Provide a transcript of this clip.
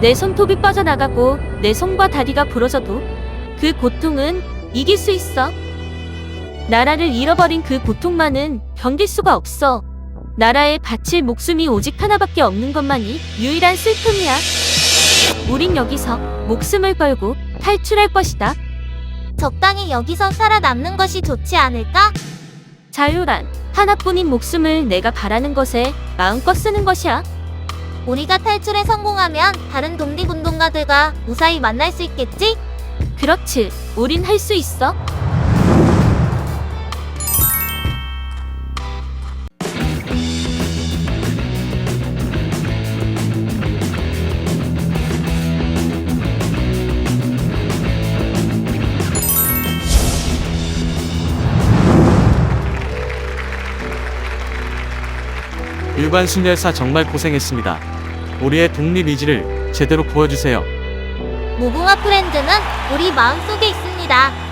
내 손톱이 빠져나가고 내 손과 다리가 부러져도 그 고통은 이길 수 있어. 나라를 잃어버린 그 고통만은 견딜 수가 없어. 나라에 바칠 목숨이 오직 하나밖에 없는 것만이 유일한 슬픔이야. 우린 여기서 목숨을 걸고 탈출할 것이다. 적당히 여기서 살아남는 것이 좋지 않을까? 자유란 하나뿐인 목숨을 내가 바라는 것에 마음껏 쓰는 것이야. 우리가 탈출에 성공하면 다른 독립운동가들과 무사히 만날 수 있겠지? 그렇지. 우린 할 수 있어. 일반 순열사 정말 고생했습니다. 우리의 독립 의지를 제대로 보여주세요. 무궁화 프렌즈는 우리 마음속에 있습니다.